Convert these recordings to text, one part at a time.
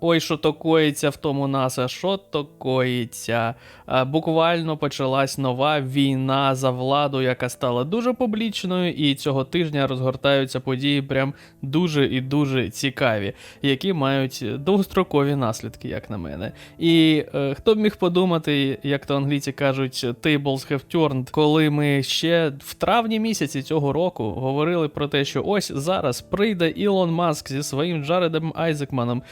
Ой, що то коїться в тому НАСА, що то коїться. Буквально почалась нова війна за владу, яка стала дуже публічною, і цього тижня розгортаються події прям дуже і дуже цікаві, які мають довгострокові наслідки, як на мене. І е, хто б міг подумати, як то англійці кажуть, tables have turned, коли ми ще в травні місяці цього року говорили про те, що ось зараз прийде Ілон Маск зі своїм Джаредом Айзекманом,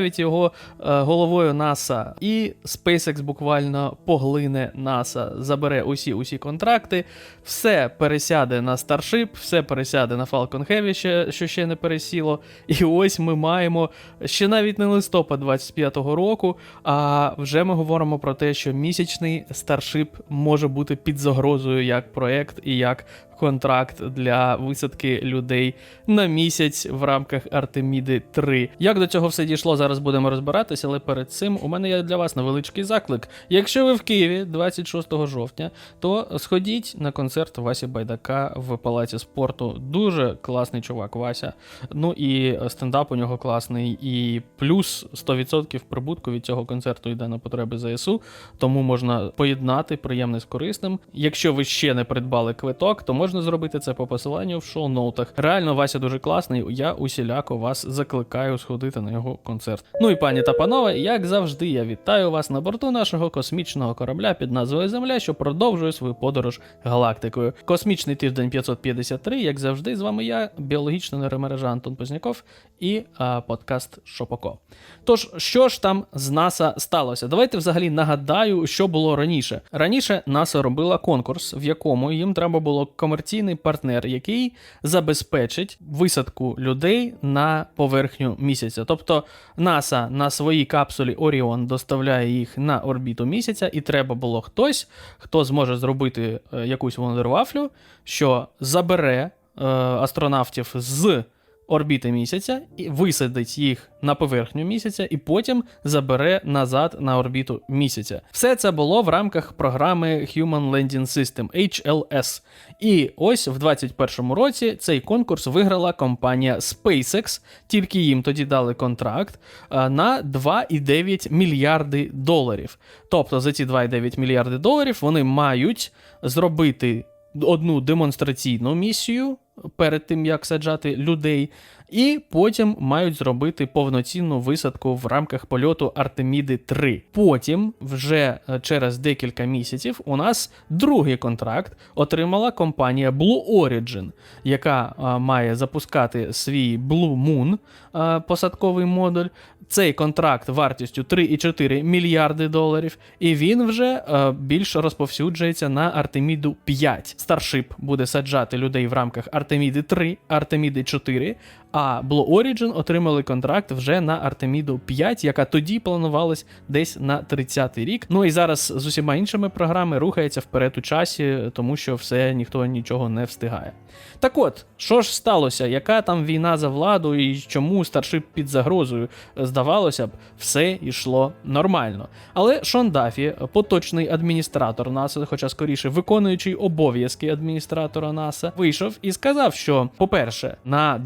поставить його е, головою НАСА, і SpaceX буквально поглине НАСА, забере усі усі контракти, все пересяде на Starship, все пересяде на Falcon Heavy, ще, що ще не пересіло. І ось ми маємо ще навіть не листопад 25-го року, а вже ми говоримо про те, що місячний Starship може бути під загрозою як проект і як контракт для висадки людей на місяць в рамках Артеміди 3. Як до цього все дійшло, зараз будемо розбиратися, але перед цим у мене є для вас невеличкий заклик. Якщо ви в Києві 26 жовтня, то сходіть на концерт Васі Байдака в палаці спорту. Дуже класний чувак Вася. Ну і стендап у нього класний, і плюс 100% прибутку від цього концерту йде на потреби ЗСУ, тому можна поєднати приємне з корисним. Якщо ви ще не придбали квиток, то можна зробити це по посиланню в шоу-ноутах. Реально, Вася дуже класний. Я усіляко вас закликаю сходити на його концерт. Ну і пані та панове, як завжди, я вітаю вас на борту нашого космічного корабля під назвою Земля, що продовжує свою подорож галактикою. Космічний тиждень 553, як завжди, з вами я, біологічна нейромережа Антон Позняков і а, подкаст Шопоко. Тож, що ж там з НАСА сталося? Давайте взагалі нагадаю, що було раніше. Раніше НАСА робила конкурс, в якому їм треба було комерційний партнер, який забезпечить висадку людей на поверхню місяця. Тобто НАСА на своїй капсулі Оріон доставляє їх на орбіту місяця, і треба було хтось, хто зможе зробити е, якусь вундервафлю, що забере е, астронавтів з орбіти місяця і висадить їх на поверхню місяця, і потім забере назад на орбіту місяця. Все це було в рамках програми Human Landing System HLS. І ось в 2021 році цей конкурс виграла компанія SpaceX, тільки їм тоді дали контракт на 2,9 мільярди доларів. Тобто за ці 2,9 мільярди доларів вони мають зробити одну демонстраційну місію перед тим, як саджати людей, і потім мають зробити повноцінну висадку в рамках польоту Артеміди 3. Потім, вже е, через декілька місяців, у нас другий контракт отримала компанія Blue Origin, яка а, має запускати свій Blue Moon а, посадковий модуль. Цей контракт вартістю 3,4 мільярди доларів, і він вже е, більш розповсюджується на Артеміду 5. Старшип буде саджати людей в рамках Артеміди 3, Артеміди 4, а Blue Origin отримали контракт вже на Артеміду 5, яка тоді планувалась десь на 30-й рік. Ну і зараз з усіма іншими програмами рухається вперед у часі, тому що все ніхто нічого не встигає. Так от, що ж сталося? Яка там війна за владу і чому старшип під загрозою? Здавалося б, все йшло нормально. Але Шон Дафі, поточний адміністратор НАСА, хоча скоріше виконуючий обов'язки адміністратора НАСА, вийшов і сказав, що, по-перше, на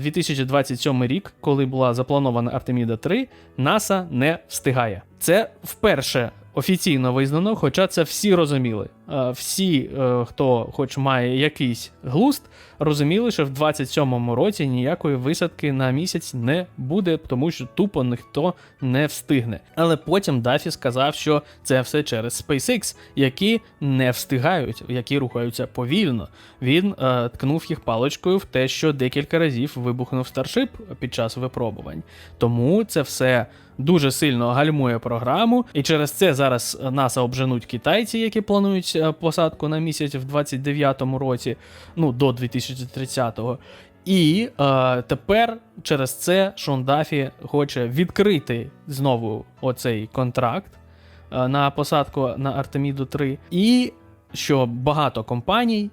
2027 рік, коли була запланована Артеміда 3, НАСА не встигає. Це вперше офіційно визнано, хоча це всі розуміли. Е, Всі, е, хто хоч має якийсь глуст, розуміли, що в 27-му році ніякої висадки на місяць не буде, тому що тупо ніхто не встигне. Але потім Дафі сказав, що це все через SpaceX, які не встигають, які рухаються повільно. Він е, ткнув їх паличкою в те, що декілька разів вибухнув Starship під час випробувань. Тому це все дуже сильно гальмує програму, і через це зараз НАСА обженуть китайці, які планують е, посадку на місяць в 29-му році, ну до 2030-го. І е, тепер через це Шон Дафі хоче відкрити знову оцей контракт е, на посадку на Артеміду 3, і що багато компаній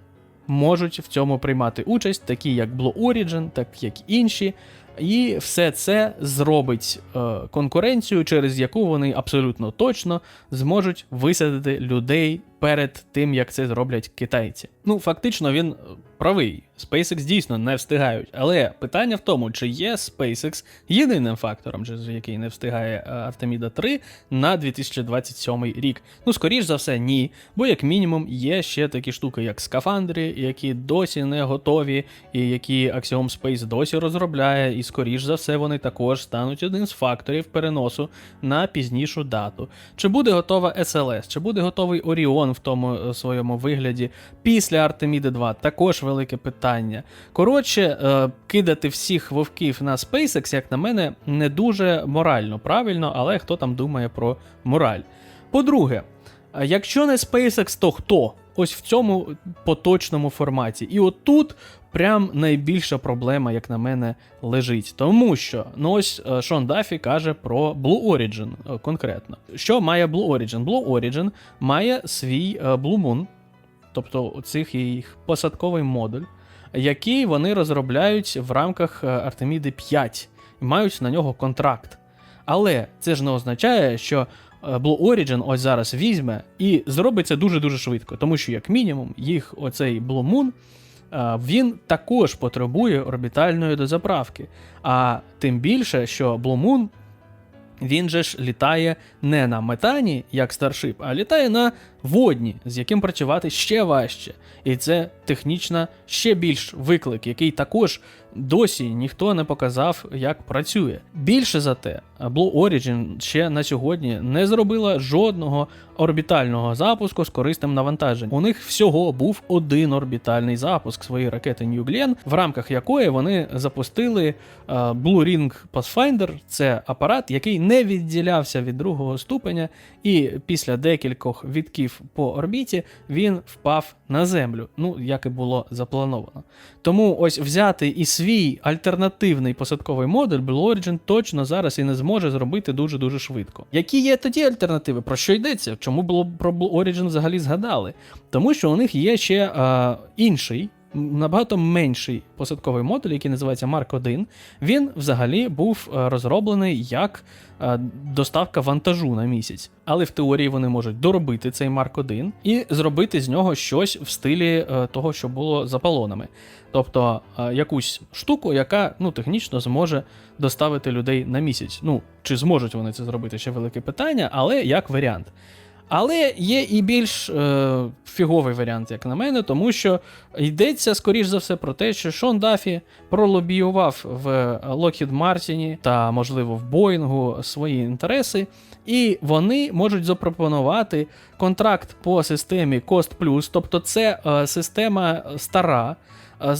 можуть в цьому приймати участь, такі як Blue Origin, так як інші. І все це зробить е, конкуренцію, через яку вони абсолютно точно зможуть висадити людей перед тим, як це зроблять китайці. Ну, фактично, він правий. SpaceX дійсно не встигають. Але питання в тому, чи є SpaceX єдиним фактором, який не встигає е, Артеміда 3 на 2027 рік. Ну, скоріш за все, ні. Бо, як мінімум, є ще такі штуки, як скафандри, які досі не готові, і які Axiom Space досі розробляє, і скоріш за все вони також стануть один з факторів переносу на пізнішу дату. Чи буде готова SLS, чи буде готовий Оріон в тому е, своєму вигляді після Артеміди 2? Також велике питання. Коротше, е, кидати всіх вовків на SpaceX, як на мене, не дуже морально правильно, але хто там думає про мораль. По-друге, якщо не SpaceX, то хто? Ось в цьому поточному форматі. І от тут прям найбільша проблема, як на мене, лежить. Тому що ну ось е, Шон Даффі каже про Blue Origin е, конкретно. Що має Blue Origin? Blue Origin має свій е, Blue Moon, тобто цих їх посадковий модуль, який вони розробляють в рамках Артеміди 5 і мають на нього контракт. Але це ж не означає, що Blue Origin ось зараз візьме і зробить це дуже-дуже швидко, тому що, як мінімум, їх оцей Blue Moon, він також потребує орбітальної дозаправки. А тим більше, що Blue Moon, він же ж літає не на метані, як Starship, а літає на водні, з яким працювати ще важче. І це технічно ще більш виклик, який також досі ніхто не показав, як працює. Більше за те, Blue Origin ще на сьогодні не зробила жодного орбітального запуску з корисним навантаженням. У них всього був один орбітальний запуск своєї ракети New Glenn, в рамках якої вони запустили е, Blue Ring Pathfinder. Це апарат, який не відділявся від другого ступеня, і після декількох відків по орбіті він впав на землю. Ну як і було заплановано. Тому ось взяти і свій альтернативний посадковий модуль Blue Origin точно зараз і не зможе зробити дуже дуже швидко. Які є тоді альтернативи? Про що йдеться? Чому було про Blue Origin взагалі згадали? Тому що у них є ще е, інший. Набагато менший посадковий модуль, який називається Mark 1, він взагалі був е, розроблений як е, доставка вантажу на місяць. Але в теорії вони можуть доробити цей Mark 1 і зробити з нього щось в стилі е, того, що було з Аполлонами. Тобто якусь штуку, яка ну, технічно зможе доставити людей на місяць. Ну, чи зможуть вони це зробити, ще велике питання, але як варіант. Але є і більш е, фіговий варіант, як на мене, тому що йдеться, скоріш за все, про те, що Шон Дафі пролобіював в Lockheed Martin та, можливо, в Боїнгу свої інтереси, і вони можуть запропонувати контракт по системі Cost Plus, тобто це е, система стара.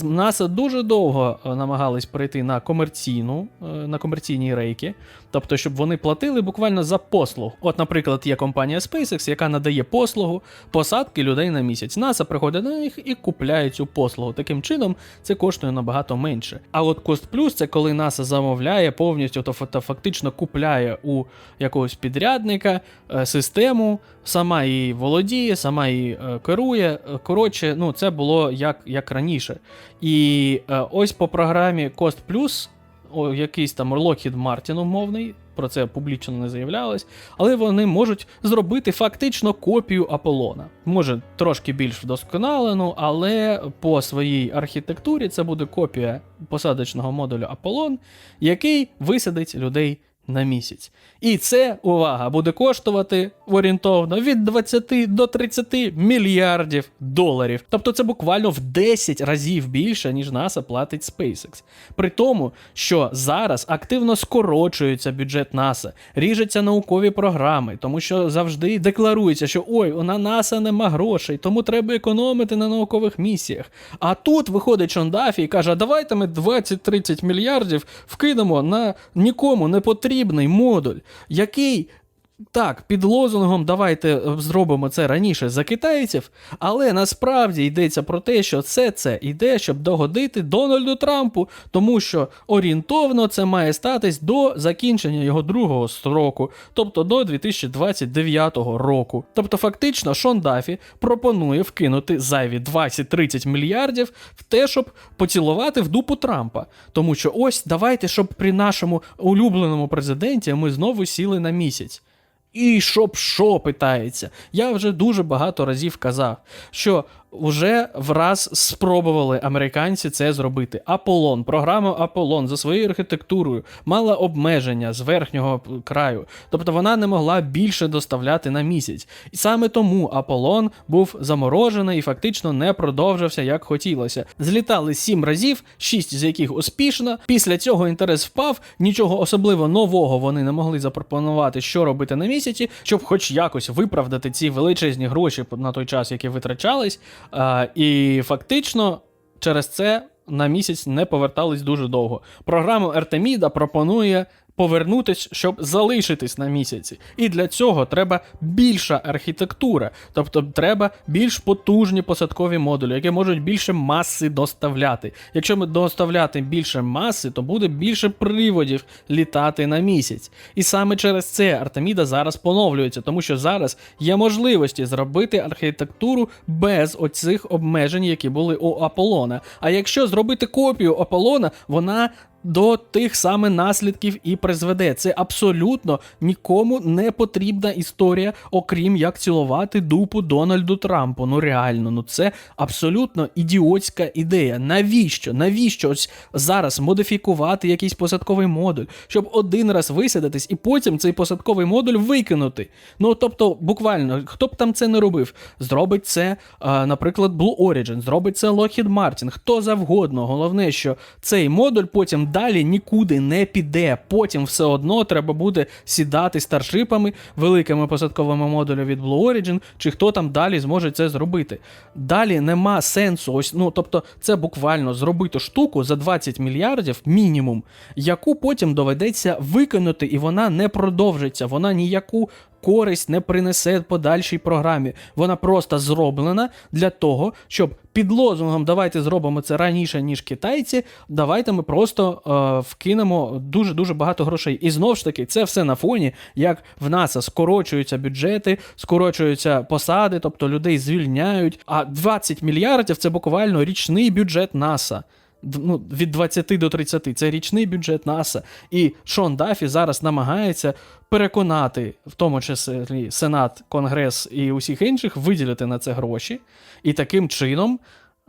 НАСА дуже довго е, намагались перейти на комерційну, е, на комерційні рейки, тобто, щоб вони платили буквально за послуг. От, наприклад, є компанія SpaceX, яка надає послугу посадки людей на місяць. НАСА приходить на них і купляє цю послугу. Таким чином, це коштує набагато менше. А от Cost Plus це коли НАСА замовляє повністю, то фа- фактично купляє у якогось підрядника е, систему, сама її володіє, сама її керує. Коротше, ну це було як, як раніше. І е, ось по програмі Cost Plus, о, якийсь там Lockheed Martin умовний, про це публічно не заявлялось, але вони можуть зробити фактично копію Аполлона. Може, трошки більш вдосконалену, але по своїй архітектурі це буде копія посадочного модулю Аполлон, який висадить людей на місяць. І це, увага, буде коштувати орієнтовно від 20 до 30 мільярдів доларів. Тобто це буквально в 10 разів більше, ніж НАСА платить SpaceX. При тому, що зараз активно скорочується бюджет НАСА, ріжуться наукові програми, тому що завжди декларується, що ой, на НАСА нема грошей, тому треба економити на наукових місіях. А тут виходить Шон Даффі і каже: давайте ми 20-30 мільярдів вкинемо на нікому не потрібний модуль, який. Так, під лозунгом давайте е, зробимо це раніше за китайців, але насправді йдеться про те, що все це йде, щоб догодити Дональду Трампу, тому що орієнтовно це має статись до закінчення його другого строку, тобто до 2029 року. Тобто, фактично, Шон Дафі пропонує вкинути зайві 20-30 мільярдів в те, щоб поцілувати в дупу Трампа. Тому що ось давайте, щоб при нашому улюбленому президенті ми знову сіли на місяць. І щоб що питається? Я вже дуже багато разів казав, що Уже враз спробували американці це зробити. Аполлон, програма Аполлон за своєю архітектурою мала обмеження з верхнього краю, тобто вона не могла більше доставляти на місяць. І саме тому Аполлон був заморожений і фактично не продовжився як хотілося. Злітали сім разів, шість з яких успішно. Після цього інтерес впав, нічого особливо нового вони не могли запропонувати, що робити на місяці, щоб хоч якось виправдати ці величезні гроші на той час, які витрачались. А, і фактично через це на місяць не повертались дуже довго. Програма Артеміда пропонує повернутись, щоб залишитись на місяці. І для цього треба більша архітектура, тобто треба більш потужні посадкові модулі, які можуть більше маси доставляти. Якщо ми доставляти більше маси, то буде більше приводів літати на місяць. І саме через це Артеміда зараз поновлюється, тому що зараз є можливості зробити архітектуру без оцих обмежень, які були у Аполлона. А якщо зробити копію Аполлона, вона до тих саме наслідків і призведе. Це абсолютно нікому не потрібна історія, окрім як цілувати дупу Дональду Трампу. Ну реально, ну це абсолютно ідіотська ідея. Навіщо? Навіщо ось зараз модифікувати якийсь посадковий модуль, щоб один раз висадитись і потім цей посадковий модуль викинути? Ну тобто, буквально, хто б там це не робив, зробить це, наприклад, Blue Origin, зробить це Lockheed Martin, хто завгодно. Головне, що цей модуль потім далі нікуди не піде. Потім все одно треба буде сідати старшипами, великими посадковими модулями від Blue Origin, чи хто там далі зможе це зробити. Далі нема сенсу. Ось, ну тобто, це буквально зробити штуку за 20 мільярдів мінімум, яку потім доведеться виконати, і вона не продовжиться. Вона ніяку користь не принесе подальшій програмі. Вона просто зроблена для того, щоб під лозунгом давайте зробимо це раніше, ніж китайці. Давайте ми просто е, вкинемо дуже дуже багато грошей. І знову ж таки, це все на фоні, як в НАСА скорочуються бюджети, скорочуються посади, тобто людей звільняють. А 20 мільярдів це буквально річний бюджет НАСА. Ну, від 20 до 30. Це річний бюджет НАСА. І Шон Дафі зараз намагається переконати, в тому числі Сенат, Конгрес і усіх інших, виділити на це гроші. І таким чином,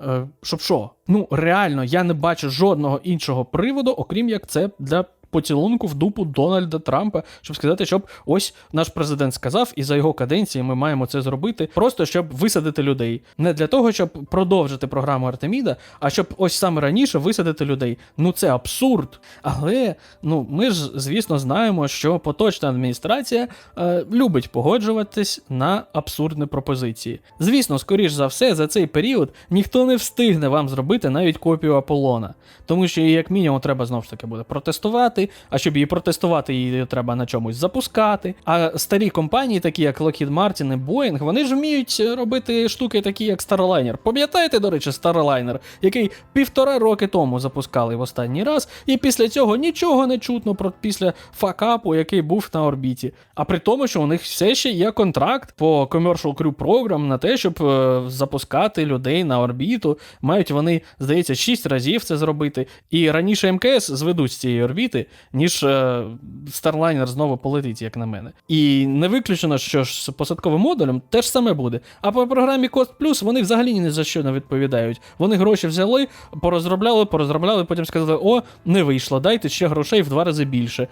е, щоб що? Ну, реально, я не бачу жодного іншого приводу, окрім як це для поцілунку в дупу Дональда Трампа, щоб сказати, щоб ось наш президент сказав, і за його каденції ми маємо це зробити, просто щоб висадити людей. Не для того, щоб продовжити програму Артеміда, а щоб ось саме раніше висадити людей. Ну це абсурд. Але ну ми ж, звісно, знаємо, що поточна адміністрація е, любить погоджуватись на абсурдні пропозиції. Звісно, скоріш за все, за цей період ніхто не встигне вам зробити навіть копію Аполлона, тому що як мінімум треба знову ж таки буде протестувати. А щоб її протестувати, її треба на чомусь запускати. А старі компанії, такі як Lockheed Martin і Boeing, вони ж вміють робити штуки, такі як Starliner. Пам'ятаєте, до речі, Starliner, який півтора роки тому запускали в останній раз, і після цього нічого не чутно про після факапу, який був на орбіті. А при тому, що у них все ще є контракт по Commercial Crew Program на те, щоб е, запускати людей на орбіту. Мають вони, здається, 6 разів це зробити. І раніше МКС зведуть з цієї орбіти, ніж е, Starliner знову полетить, як на мене. І не виключено, що ж з посадковим модулем теж саме буде. А по програмі Cost Plus вони взагалі ні за що не відповідають. Вони гроші взяли, порозробляли, порозробляли, потім сказали: о, не вийшло, дайте ще грошей в два рази більше.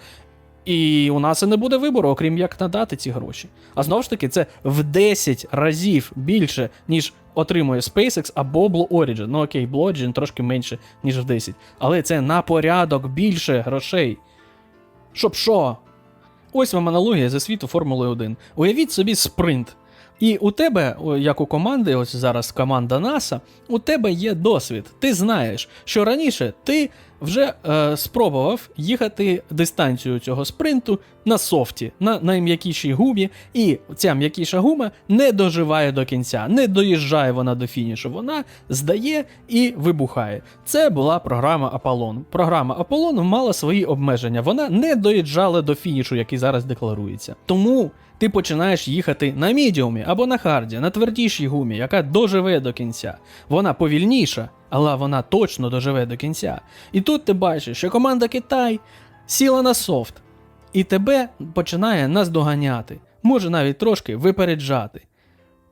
І у нас і не буде вибору, окрім як надати ці гроші. А знову ж таки, це в 10 разів більше, ніж отримує SpaceX або Blue Origin. Ну окей, Blue Origin трошки менше, ніж в 10. Але це на порядок більше грошей. Щоб що? Ось вам аналогія зі світу Формули 1. Уявіть собі спринт. І у тебе, як у команди, ось зараз команда НАСА, у тебе є досвід. Ти знаєш, що раніше ти вже е, спробував їхати дистанцію цього спринту на софті, на найм'якішій гумі, і ця м'якіша гума не доживає до кінця, не доїжджає вона до фінішу. Вона здає і вибухає. Це була програма Аполлон. Програма Аполлон мала свої обмеження. Вона не доїжджала до фінішу, який зараз декларується. Тому ти починаєш їхати на мідіумі або на харді, на твердішій гумі, яка доживе до кінця. Вона повільніша, але вона точно доживе до кінця. І тут ти бачиш, що команда Китай сіла на софт, і тебе починає наздоганяти, може навіть трошки випереджати.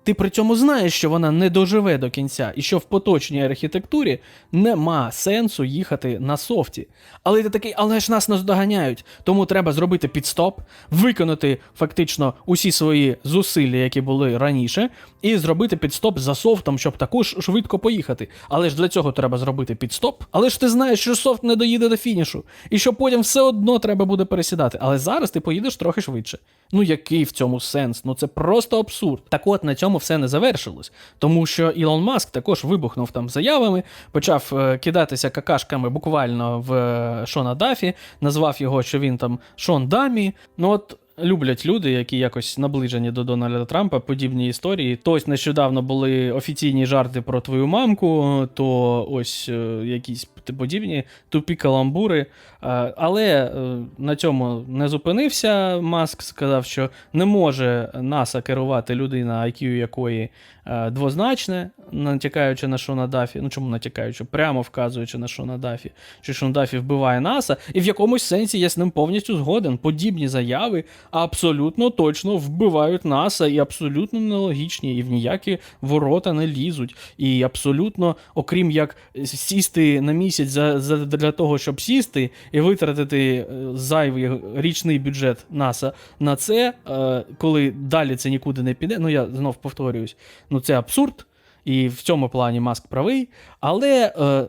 Ти при цьому знаєш, що вона не доживе до кінця, і що в поточній архітектурі нема сенсу їхати на софті. Але ти такий, але ж нас наздоганяють, тому треба зробити підстоп, виконати фактично усі свої зусилля, які були раніше, і зробити підстоп за софтом, щоб також швидко поїхати. Але ж для цього треба зробити підстоп. Але ж ти знаєш, що софт не доїде до фінішу, і що потім все одно треба буде пересідати. Але зараз ти поїдеш трохи швидше. Ну який в цьому сенс? Ну це просто абсурд. Так от на цьому все не завершилось, тому що Ілон Маск також вибухнув там заявами, почав е, кидатися какашками буквально в е, Шона Дафі, назвав його, що він там Шон Дамі. Ну от. Люблять люди, які якось наближені до Дональда Трампа, подібні історії. То ось нещодавно були офіційні жарти про твою мамку, то ось е, якісь подібні тупі каламбури. Е, але е, на цьому не зупинився. Маск сказав, що не може НАСА керувати людина, IQ якої е, двозначне, натякаючи на Шона Дафі. Ну чому натякаючи? Прямо вказуючи на Шона Дафі, що Шон Дафі вбиває НАСА, і в якомусь сенсі я з ним повністю згоден. Подібні заяви абсолютно точно вбивають НАСА і абсолютно нелогічні, і в ніякі ворота не лізуть. І абсолютно, окрім як сісти на місяць за, за для того, щоб сісти і витратити е, зайвий річний бюджет НАСА на це, е, коли далі це нікуди не піде. Ну я знов повторююсь, ну це абсурд, і в цьому плані Маск правий. Але е,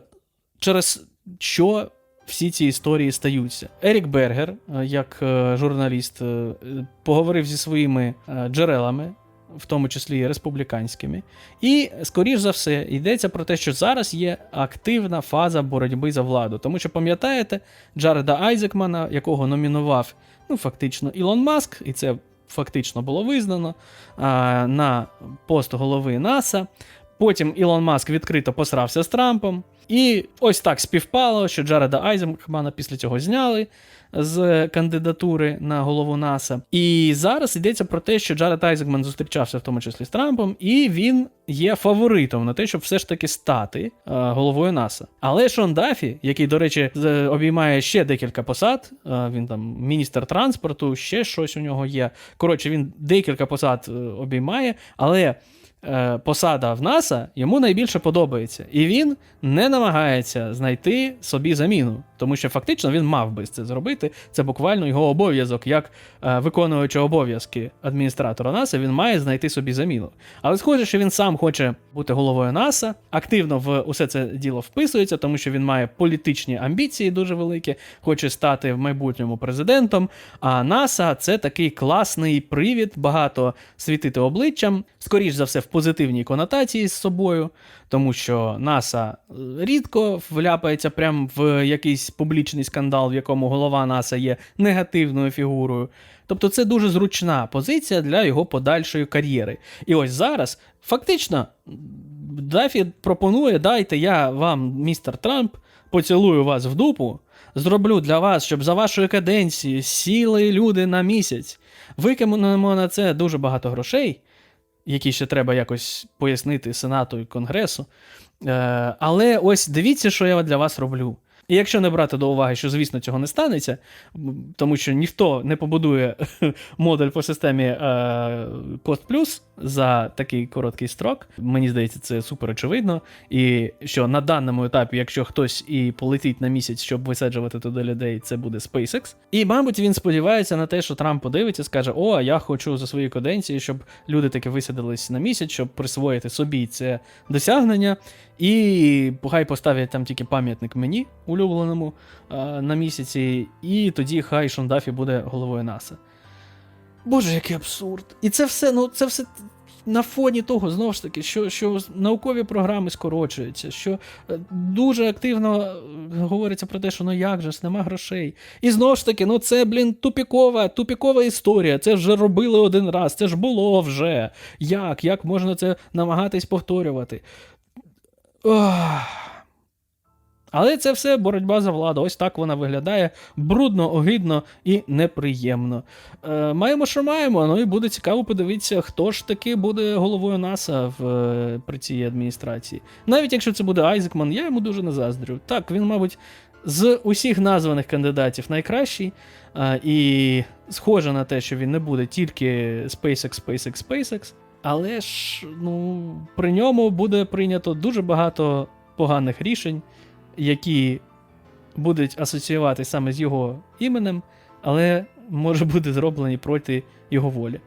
через що всі ці історії стаються? Ерік Бергер, як журналіст, поговорив зі своїми джерелами. В тому числі і республіканськими. І, скоріш за все, йдеться про те, що зараз є активна фаза боротьби за владу. Тому що, пам'ятаєте, Джареда Айзекмана, якого номінував ну, фактично Ілон Маск, і це фактично було визнано на пост голови НАСА. Потім Ілон Маск відкрито посрався з Трампом. І ось так співпало, що Джареда Айзекмана після цього зняли з кандидатури на голову НАСА. І зараз йдеться про те, що Джаред Айзекман зустрічався в тому числі з Трампом, і він є фаворитом на те, щоб все ж таки стати е, головою НАСА. Але Шон Дафі, який, до речі, обіймає ще декілька посад, е, він там міністр транспорту, ще щось у нього є. Коротше, він декілька посад е, обіймає, але. Е, Посада в НАСА йому найбільше подобається, і він не намагається знайти собі заміну, тому що фактично він мав би це зробити. Це буквально його обов'язок, як е, виконуючи обов'язки адміністратора НАСА, він має знайти собі заміну. Але схоже, що він сам хоче бути головою НАСА, активно в усе це діло вписується, тому що він має політичні амбіції дуже великі, хоче стати в майбутньому президентом. А НАСА це такий класний привід, багато світити обличчям, скоріш за все, в позитивній конотації з собою, тому що НАСА е, рідко вляпається прямо в якийсь публічний скандал, в якому голова НАСА є негативною фігурою. Тобто це дуже зручна позиція для його подальшої кар'єри. І ось зараз фактично Дафі пропонує: дайте я вам, містер Трамп, поцілую вас в дупу. Зроблю для вас, щоб за вашою каденцією сіли люди на місяць. Викинемо на це дуже багато грошей, які ще треба якось пояснити Сенату і Конгресу. Е, але ось дивіться, що я для вас роблю. І якщо не брати до уваги, що, звісно, цього не станеться, тому що ніхто не побудує модуль по системі е, Cost Plus за такий короткий строк, мені здається, це супер очевидно. І що на даному етапі, якщо хтось і полетить на місяць, щоб висаджувати туди людей, це буде SpaceX. І, мабуть, він сподівається на те, що Трамп подивиться, скаже: О, я хочу за свої каденції, щоб люди таки висадились на місяць, щоб присвоїти собі це досягнення. І хай поставлять там тільки пам'ятник мені, улюбленому, на місяці, і тоді хай Шон Дафі буде головою НАСА. Боже, який абсурд. І це все, ну це все на фоні того, знову ж таки, що, що наукові програми скорочуються, що е, дуже активно е, говориться про те, що ну як же ж, нема грошей. І знову ж таки, ну це, блін, тупікова, тупікова історія. Це вже робили один раз, це ж було вже. Як? Як можна це намагатись повторювати? Але це все боротьба за владу. Ось так вона виглядає брудно, огидно і неприємно. Е, маємо, що маємо. Ну і буде цікаво подивитися, хто ж таки буде головою НАСА в, е, при цій адміністрації. Навіть якщо це буде Айзекман, я йому дуже не заздрю. Так, він, мабуть, з усіх названих кандидатів найкращий. Е, і схоже на те, що він не буде тільки SpaceX, SpaceX, SpaceX. Але ж ну, при ньому буде прийнято дуже багато поганих рішень, які будуть асоціювати саме з його іменем, але може бути зроблені проти його волі.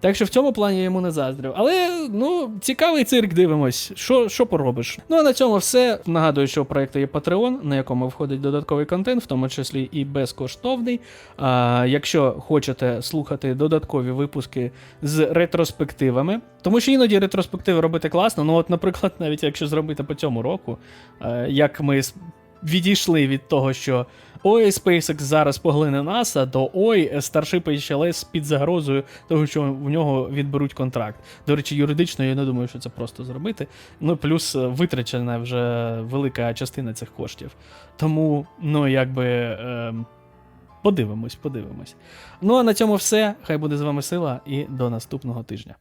Так що в цьому плані я йому не заздрю. Але ну, цікавий цирк, дивимось, що, що поробиш. Ну а на цьому все. Нагадую, що у проєкту є Patreon, на якому входить додатковий контент, в тому числі і безкоштовний. А, якщо хочете слухати додаткові випуски з ретроспективами, тому що іноді ретроспективи робити класно. Ну, от, наприклад, навіть якщо зробити по цьому року, е, як ми відійшли від того, що ой, SpaceX зараз поглине НАСА, до ой, Starship HLS під загрозою того, що в нього відберуть контракт. До речі, юридично я не думаю, що це просто зробити. Ну, плюс е, витрачена вже велика частина цих коштів. Тому, ну, якби. ем, Подивимось, подивимось. Ну а на цьому все. Хай буде з вами сила і до наступного тижня.